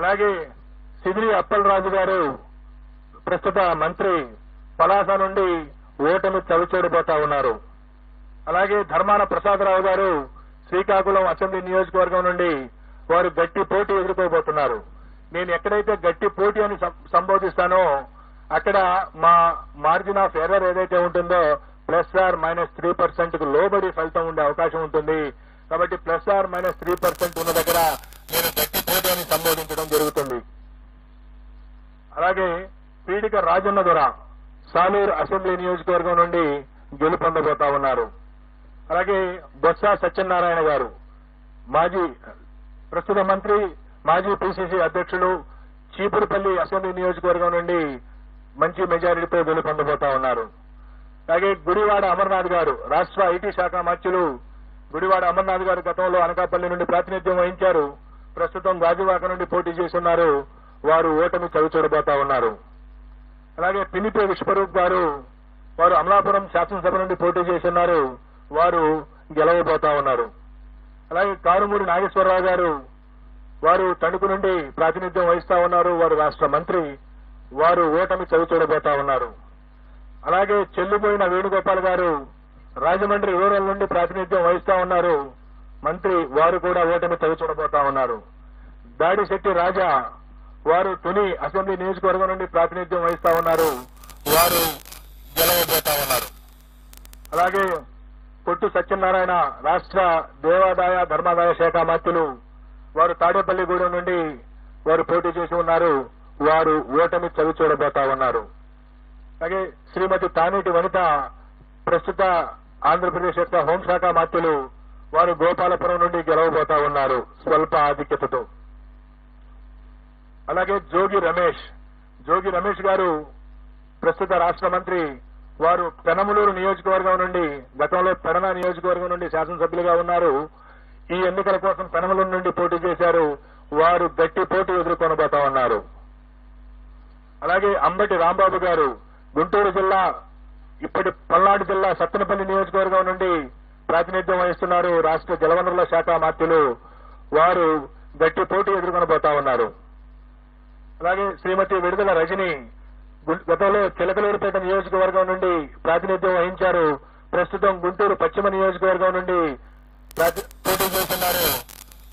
అలాగే సిదిరి అప్పలరాజు గారు ప్రస్తుత మంత్రి పలాస నుండి ఓటమి చవిచూడిపోతా ఉన్నారు. అలాగే ధర్మాన ప్రసాదరావు గారు శ్రీకాకుళం అసెంబ్లీ నియోజకవర్గం నుండి వారు గట్టి పోటీ ఎదుర్కోబోతున్నారు. నేను ఎక్కడైతే గట్టి పోటీ అని సం- సంబోధిస్తానో అక్కడ మా మార్జిన్ ఆఫ్ ఎర్రర్ ఏదైతే ఉంటుందో ప్లస్ ఆర్ మైనస్ త్రీ పర్సెంట్కు లోబడి ఫలితం ఉండే అవకాశం ఉంటుంది. కాబట్టి plus or minus three percent ఉన్న దగ్గర నేను గట్టి పోటీ సంబోధించడం జరుగుతుంది. అలాగే పీడిక రాజన్న దొర సాలూరు అసెంబ్లీ నియోజకవర్గం నుండి గెలుపొందబోతా ఉన్నారు. అలాగే బొత్స సత్యనారాయణ గారు మాజీ ప్రస్తుత మంత్రి మాజీ పిసిసి అధ్యక్షులు చీపురుపల్లి అసెంబ్లీ నియోజకవర్గం నుండి మంచి మెజారిటీతో గెలుపొందబోతా ఉన్నారు. అలాగే గుడివాడ అమర్నాథ్ గారు రాష్ట్ర ఐటీ శాఖ మంత్రులు గుడివాడ అమర్నాథ్ గారు గతంలో అనకాపల్లి నుండి ప్రాతినిధ్యం వహించారు. ప్రస్తుతం గాజువాక నుండి పోటీ చేస్తున్నారు. వారు ఓటమి చవిచూడబోతా ఉన్నారు. అలాగే పినిపే విశ్వరూప్ గారు వారు అమలాపురం శాసనసభ నుండి పోటీ చేస్తున్నారు. వారు గెలవబోతా ఉన్నారు. అలాగే కారుమూరి నాగేశ్వరరావు గారు వారు తణుకు నుండి ప్రాతినిధ్యం వహిస్తా ఉన్నారు. వారు రాష్ట్ర మంత్రి. వారు ఓటమి చవిచూడబోతా ఉన్నారు. అలాగే చెల్లిపోయిన వేణుగోపాల్ గారు రాజమండ్రి రూరల్ నుండి ప్రాతినిధ్యం వహిస్తా ఉన్నారు. మంత్రి వారు కూడా ఓటమి చవిచూడబోతా ఉన్నారు. దాడిశెట్టి రాజా వారు తుని అసెంబ్లీ నియోజకవర్గం నుండి ప్రాతినిధ్యం వహిస్తా ఉన్నారు. వారు గెలవబోతా ఉన్నారు. అలాగే పొట్టు సత్యనారాయణ రాష్ట్ర దేవాదాయ ధర్మాదాయ శాఖ మంత్రులు వారు తాడేపల్లిగూడెం నుండి వారు పోటీ చేసి ఉన్నారు. వారు ఓటమి చవి చూడబోతా ఉన్నారు. అలాగే శ్రీమతి తానేటి వనిత ప్రస్తుత ఆంధ్రప్రదేశ్ యొక్క హోంశాఖ మంత్రులు వారు గోపాలపురం నుండి గెలవబోతా ఉన్నారు. స్వల్ప ఆధిక్యతతో. అలాగే జోగి రమేష్. జోగి రమేష్ గారు ప్రస్తుత రాష్ట్ర మంత్రి. వారు పెనమలూరు నియోజకవర్గం నుండి గతంలో పెడన నియోజకవర్గం నుండి శాసనసభ్యులుగా ఉన్నారు. ఈ ఎన్నికల కోసం పెనమలూరు నుండి పోటీ చేశారు. వారు గట్టి పోటీ ఎదుర్కొనబోతా ఉన్నారు. అలాగే అంబటి రాంబాబు గారు గుంటూరు జిల్లా ఇప్పటి పల్నాడు జిల్లా సత్తెనపల్లి నియోజకవర్గం నుండి ప్రాతినిధ్యం వహిస్తున్నారు రాష్ట్ర జలవనరుల శాఖ మంత్రులు. వారు గట్టి పోటీ ఎదుర్కొనబోతా ఉన్నారు. అలాగే శ్రీమతి విడుదల రజని గతంలో చిలకలూరుపేట నియోజకవర్గం నుండి ప్రాతినిధ్యం వహించారు. ప్రస్తుతం గుంటూరు పశ్చిమ నియోజకవర్గం నుండి ప్రాతి- పోటీ చేస్తున్నారు.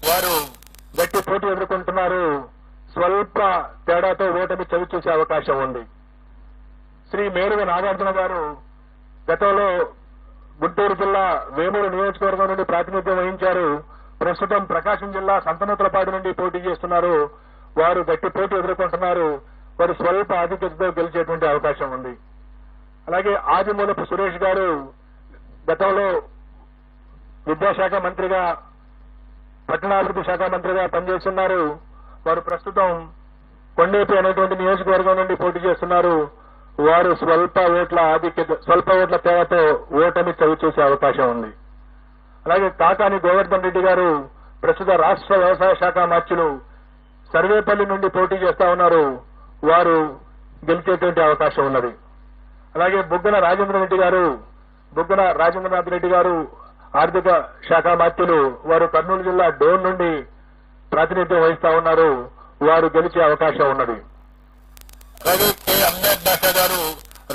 వారు గట్టి పోటీ ఎదుర్కొంటున్నారు. స్వల్ప తేడాతో ఓటమి చవి చూసే అవకాశం ఉంది. శ్రీ మేరుగ నాగార్జున గారు గతంలో గుంటూరు జిల్లా వేమూరు నియోజకవర్గం నుండి ప్రాతినిధ్యం వహించారు. ప్రస్తుతం ప్రకాశం జిల్లా సంతనూతలపాడు నుండి పోటీ చేస్తున్నారు. వారు గట్టి పోటీ ఎదుర్కొంటున్నారు. వారు స్వల్ప ఆధిక్యతతో గెలిచేటువంటి అవకాశం ఉంది. అలాగే ఆదిమూలపు సురేష్ గారు గతంలో విద్యాశాఖ మంత్రిగా పట్టణాభివృద్ధి శాఖ మంత్రిగా పనిచేస్తున్నారు. వారు ప్రస్తుతం కొండేపి అనేటువంటి నియోజకవర్గం నుండి పోటీ చేస్తున్నారు. వారు స్వల్ప ఓట్ల ఆధిక్యత స్వల్ప ఓట్ల తేడాతో ఓటమి చవి చూసే అవకాశం ఉంది. అలాగే కాకాని గోవర్ధన్ రెడ్డి గారు ప్రస్తుత రాష్ట్ర వ్యవసాయ శాఖ మార్చులు సర్వేపల్లి నుండి పోటీ చేస్తా ఉన్నారు. వారు గెలిచేటువంటి అవకాశం ఉన్నది. అలాగే బుగ్గన రాజేంద్ర రెడ్డి గారు బుగ్గన రాజేంద్రనాథ్ రెడ్డి గారు ఆర్థిక శాఖ మంత్రులు వారు కర్నూలు జిల్లా డోన్ నుండి ప్రాతినిధ్యం వహిస్తా ఉన్నారు. వారు గెలిచే అవకాశం ఉన్నది అలాగే కె అంబేద్ బాషా గారు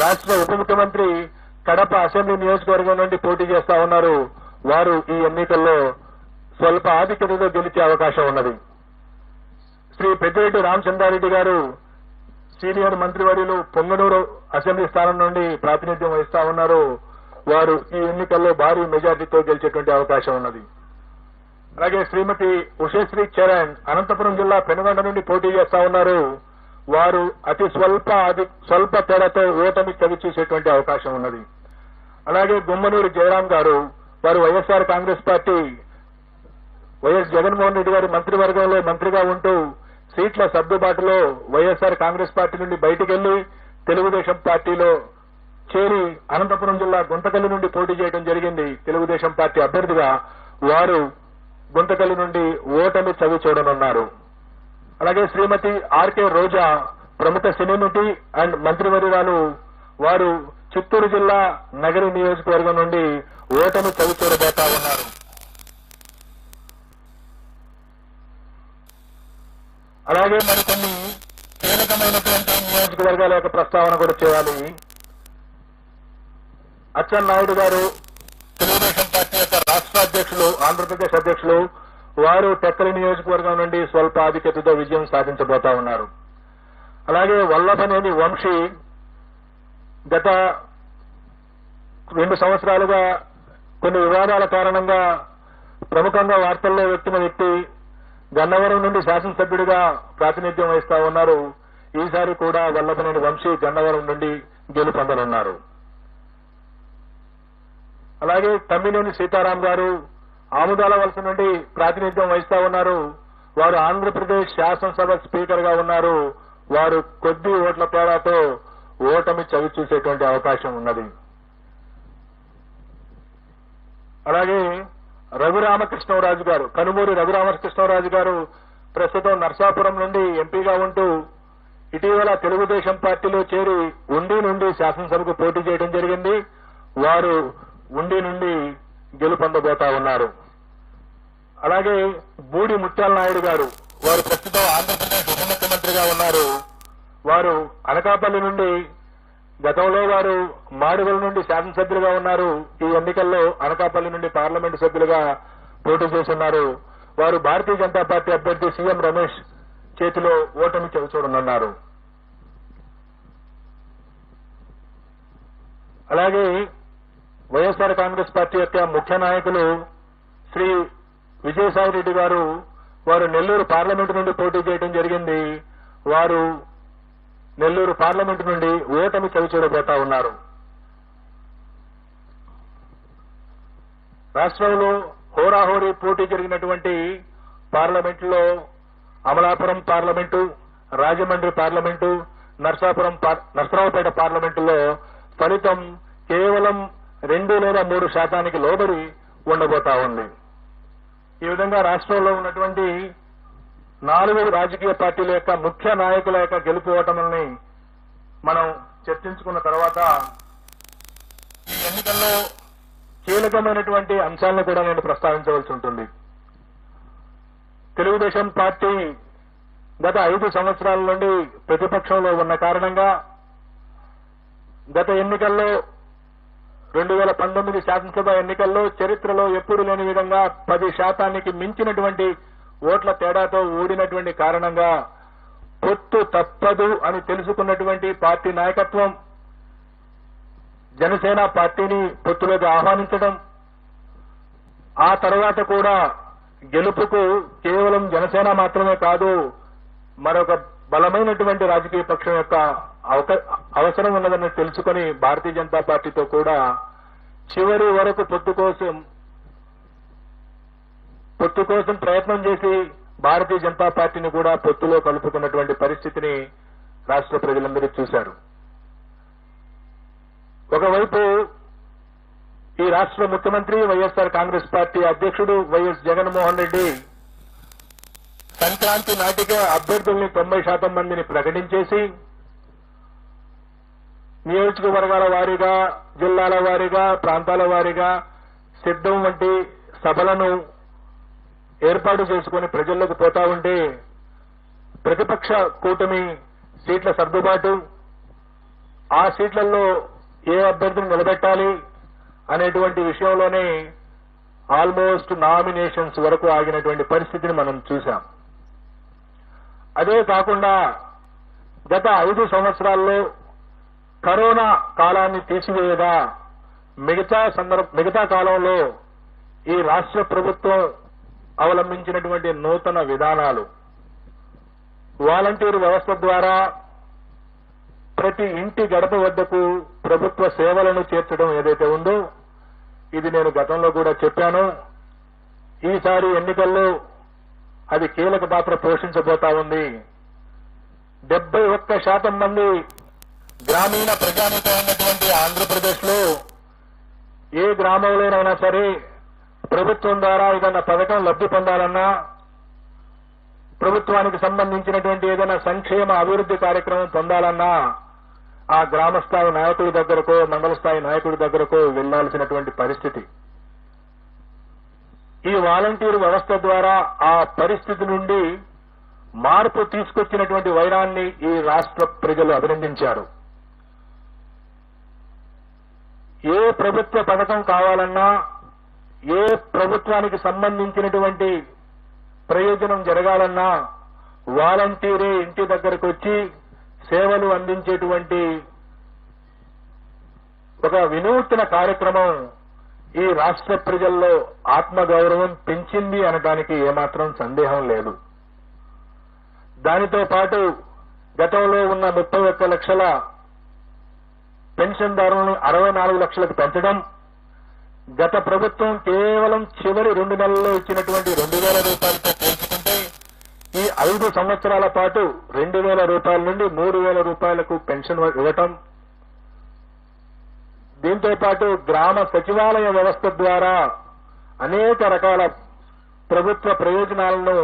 రాష్ట్ర ఉప ముఖ్యమంత్రి కడప అసెంబ్లీ నియోజకవర్గం నుండి పోటీ చేస్తా ఉన్నారు. వారు ఈ ఎన్నికల్లో స్వల్ప ఆధిక్యతతో గెలిచే అవకాశం ఉన్నది. శ్రీ పెద్దిరెడ్డి రామచంద్రారెడ్డి గారు సీనియర్ మంత్రివర్యులు పొంగనూరు అసెంబ్లీ స్థానం నుండి ప్రాతినిధ్యం వహిస్తా ఉన్నారు. వారు ఈ ఎన్నికల్లో భారీ మెజార్టీతో గెలిచేటువంటి అవకాశం ఉన్నది. అలాగే శ్రీమతి ఉషశ్రీ చరణ్ అనంతపురం జిల్లా పెనుగొండ నుండి పోటీ చేస్తా ఉన్నారు. వారు అతి స్వల్ప అతి స్వల్ప తేడాతో ఓటమి చవి చూసేటువంటి అవకాశం ఉన్నది. అలాగే గుమ్మనూరు జయరాం గారు వారు YSR Congress party YS Jaganmohan Reddy గారి మంత్రివర్గంలో మంత్రిగా ఉంటూ సీట్ల సర్దుబాటులో వైఎస్ఆర్ కాంగ్రెస్ పార్టీ నుండి బయటికి వెళ్ళి తెలుగుదేశం పార్టీలో చేరి అనంతపురం జిల్లా గుంతకల్లి నుండి పోటీ చేయడం జరిగింది. తెలుగుదేశం పార్టీ అభ్యర్థిగా వారు గుంతకల్లి నుండి ఓటమి చవి చూడనున్నారు అలాగే శ్రీమతి ఆర్కే రోజా ప్రముఖ సినీ నటి అండ్ మంత్రివర్యురాలు వారు చిత్తూరు జిల్లా నగరి నియోజకవర్గం నుండి ఓటమి చవిచూరబోతా ఉన్నారు. అలాగే మరికొన్ని కీలకమైనటువంటి నియోజకవర్గాల యొక్క ప్రస్తావన కూడా చేయాలి. అచ్చెన్నాయుడు గారు తెలుగుదేశం పార్టీ యొక్క రాష్ట్ర అధ్యక్షులు ఆంధ్రప్రదేశ్ అధ్యక్షులు వారు టెక్కల నియోజకవర్గం నుండి స్వల్ప ఆధిక్యతతో విజయం సాధించబోతా ఉన్నారు. అలాగే వల్లభనేని వంశీ గత రెండు సంవత్సరాలుగా కొన్ని వివాదాల కారణంగా ప్రముఖంగా వార్తల్లో వ్యక్తిన వ్యక్తి గన్నవరం నుండి శాసనసభ్యుడిగా ప్రాతినిధ్యం వహిస్తా ఉన్నారు. ఈసారి కూడా వల్లభనేని వంశీ గన్నవరం నుండి గెలుపొందనున్నారు అలాగే తమ్మినేని సీతారాం గారు ఆముదాల వలస నుండి ప్రాతినిధ్యం వహిస్తా ఉన్నారు. వారు ఆంధ్రప్రదేశ్ శాసనసభ స్పీకర్గా ఉన్నారు. వారు కొద్ది ఓట్ల తేడాతో ఓటమి చవి చూసేటువంటి అవకాశం ఉన్నది. అలాగే రఘురామకృష్ణరాజు గారు కనుమూరి రఘురామకృష్ణరాజు గారు ప్రస్తుతం నర్సాపురం నుండి ఎంపీగా ఉంటూ ఇటీవల తెలుగుదేశం పార్టీలో చేరి ఉండి నుండి శాసనసభకు పోటీ చేయడం జరిగింది. వారు ఉండి నుండి గెలుపొందబోతా ఉన్నారు. అలాగే బూడి ముత్యాల నాయుడు గారు వారు ప్రస్తుతం ఆంధ్రప్రదేశ్ ఉప ముఖ్యమంత్రిగా ఉన్నారు. వారు అనకాపల్లి నుండి గతంలో వారు మాడుగుల నుండి శాసనసభ్యులుగా ఉన్నారు. ఈ ఎన్నికల్లో అనకాపల్లి నుండి పార్లమెంటు సభ్యులుగా పోటీ చేస్తున్నారు. వారు భారతీయ జనతా పార్టీ అభ్యర్థి సీఎం రమేష్ చేతిలో ఓటమి చూడనున్నారు. అలాగే వైఎస్ఆర్ కాంగ్రెస్ పార్టీ యొక్క ముఖ్య నాయకులు శ్రీ విజయసాయి రెడ్డి గారు వారు నెల్లూరు పార్లమెంటు నుండి పోటీ చేయడం జరిగింది. వారు నెల్లూరు పార్లమెంటు నుండి ఓటమి చవిచూడబోతా ఉన్నారు. రాష్ట్రంలో హోరాహోరీ పోటీ జరిగినటువంటి పార్లమెంటులో అమలాపురం పార్లమెంటు రాజమండ్రి పార్లమెంటు నర్సాపురం నర్సరావుపేట పార్లమెంటులో ఫలితం కేవలం రెండు లేదా మూడు శాతానికి లోబడి ఉండబోతా ఉంది. ఈ విధంగా రాష్ట్రంలో ఉన్నటువంటి నాలుగు రాజకీయ పార్టీల యొక్క ముఖ్య నాయకుల యొక్క గెలుపు ఓటముల్ని మనం చర్చించుకున్న తర్వాత ఈ ఎన్నికల్లో కీలకమైనటువంటి అంశాలను కూడా నేను ప్రస్తావించవలసి ఉంటుంది. తెలుగుదేశం పార్టీ గత ఐదు సంవత్సరాల నుండి ప్రతిపక్షంలో ఉన్న కారణంగా గత ఎన్నికల్లో రెండు వేల పంతొమ్మిది శాసనసభ ఎన్నికల్లో చరిత్రలో ఎప్పుడు లేని విధంగా పది శాతానికి మించినటువంటి ఓట్ల తేడాతో ఓడినటువంటి కారణంగా పొత్తు తప్పదు అని తెలుసుకున్నటువంటి పార్టీ నాయకత్వం జనసేన పార్టీని పొత్తులోకి ఆహ్వానించడం ఆ తర్వాత కూడా గెలుపుకు కేవలం జనసేన మాత్రమే కాదు మరొక బలమైనటువంటి రాజకీయ పక్షం యొక్క అవసరం ఉన్నదని తెలుసుకొని భారతీయ జనతా పార్టీతో కూడా చివరి వరకు పొత్తు కోసం పొత్తు కోసం ప్రయత్నం చేసి భారతీయ జనతా పార్టీని కూడా పొత్తులో కలుపుకున్నటువంటి పరిస్థితిని రాష్ట్ర ప్రజలందరూ చూశారు. ఒకవైపు ఈ రాష్ట్ర ముఖ్యమంత్రి వైఎస్ఆర్ కాంగ్రెస్ పార్టీ అధ్యక్షుడు వైఎస్ జగన్మోహన్ రెడ్డి సంక్రాంతి నాటికే అభ్యర్థుల్ని తొంభై శాతం మందిని ప్రకటించేసి నియోజకవర్గాల వారీగా జిల్లాల వారీగా ప్రాంతాల వారీగా సిద్ధం వంటి సభలను ఏర్పాటు చేసుకుని ప్రజల్లోకి పోతా ఉంటే ప్రతిపక్ష కూటమి సీట్ల సర్దుబాటు ఆ సీట్లలో ఏ అభ్యర్థిని నిలబెట్టాలి అనేటువంటి విషయంలోనే ఆల్మోస్ట్ నామినేషన్స్ వరకు ఆగినటువంటి పరిస్థితిని మనం చూశాం. అదే కాకుండా గత ఐదు సంవత్సరాల్లో కరోనా కాలాన్ని తీసివేయదా మిగతా సందర్భ మిగతా కాలంలో ఈ రాష్ట్ర ప్రభుత్వం అవలంబించినటువంటి నూతన విధానాలు. వాలంటీర్ వ్యవస్థ ద్వారా ప్రతి ఇంటి గడప వద్దకు ప్రభుత్వ సేవలను చేర్చడం ఏదైతే ఉందో ఇది నేను గతంలో కూడా చెప్పాను. ఈసారి ఎన్నికల్లో అది కీలక పాత్ర పోషించబోతా ఉంది. డెబ్బై ఒక్క శాతం మంది గ్రామీణ ప్రజానికమైనటువంటి ఆంధ్రప్రదేశ్లో ఆంధ్రప్రదేశ్లో ఏ గ్రామంలోనైనా సరే ప్రభుత్వం ద్వారా ఏదైనా పథకం లబ్ధి పొందాలన్నా ప్రభుత్వానికి సంబంధించినటువంటి ఏదైనా సంక్షేమ అభివృద్ధి కార్యక్రమం పొందాలన్నా ఆ గ్రామ స్థాయి నాయకుడి దగ్గరకో మండల స్థాయి నాయకుడి దగ్గరకో వెళ్ళాల్సినటువంటి పరిస్థితి. ఈ వాలంటీర్ వ్యవస్థ ద్వారా ఆ పరిస్థితి నుండి మార్పు తీసుకొచ్చినటువంటి వైరాన్ని ఈ రాష్ట్ర ప్రజలు అభినందించారు. ఏ ప్రభుత్వ పథకం కావాలన్నా ఏ ప్రభుత్వానికి సంబంధించినటువంటి ప్రయోజనం జరగాలన్నా వాలంటీరే ఇంటి దగ్గరకు వచ్చి సేవలు అందించేటువంటి ఒక వినూత్న కార్యక్రమం ఈ రాష్ట్ర ప్రజల్లో ఆత్మగౌరవం పెంచింది అనడానికి ఏమాత్రం సందేహం లేదు. దానితో పాటు గతంలో ఉన్న ముప్పై ఒక్క లక్షల పెన్షన్దారులను అరవై నాలుగు లక్షలకు పెంచడం గత ప్రభుత్వం కేవలం చివరి రెండు నెలల్లో ఇచ్చినటువంటి రెండు వేల రూపాయలతో పోల్చుకుంటే ఈ ఐదు సంవత్సరాల పాటు రెండు వేల రూపాయల నుండి మూడు వేల రూపాయలకు పెన్షన్ ఇవ్వటం దీంతో పాటు గ్రామ సచివాలయ వ్యవస్థ ద్వారా అనేక రకాల ప్రభుత్వ ప్రయోజనాలను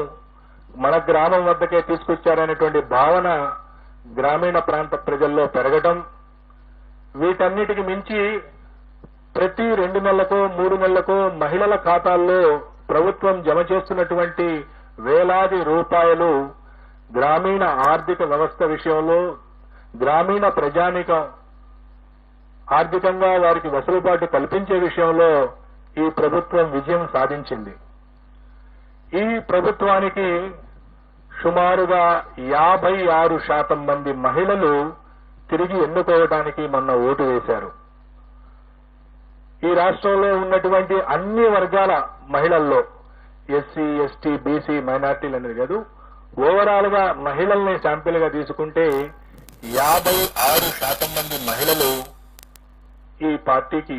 మన గ్రామం వద్దకే తీసుకొచ్చారనేటువంటి భావన గ్రామీణ ప్రాంత ప్రజల్లో పెరగటం వీటన్నిటికి మించి ప్రతి రెండు నెలలకో మూడు నెలలకో మహిళల ఖాతాల్లో ప్రభుత్వం జమ చేస్తున్నటువంటి వేలాది రూపాయలు గ్రామీణ ఆర్థిక వ్యవస్థ విషయంలో గ్రామీణ ప్రజానిక ఆర్థికంగా వారికి వెసులుబాటు కల్పించే విషయంలో ఈ ప్రభుత్వం విజయం సాధించింది. ఈ ప్రభుత్వానికి సుమారుగా యాభై ఆరు శాతం మంది మహిళలు తిరిగి ఎన్నుకోవడానికి మొన్న ఓటు వేశారు. ఈ రాష్ట్రంలో ఉన్నటువంటి అన్ని వర్గాల మహిళల్లో ఎస్సీ ఎస్టీ బీసీ మైనార్టీలు అనేది కాదు ఓవరాల్గా మహిళల్ని శాంపిల్గా తీసుకుంటే యాభై ఆరు శాతం మంది మహిళలు ఈ పార్టీకి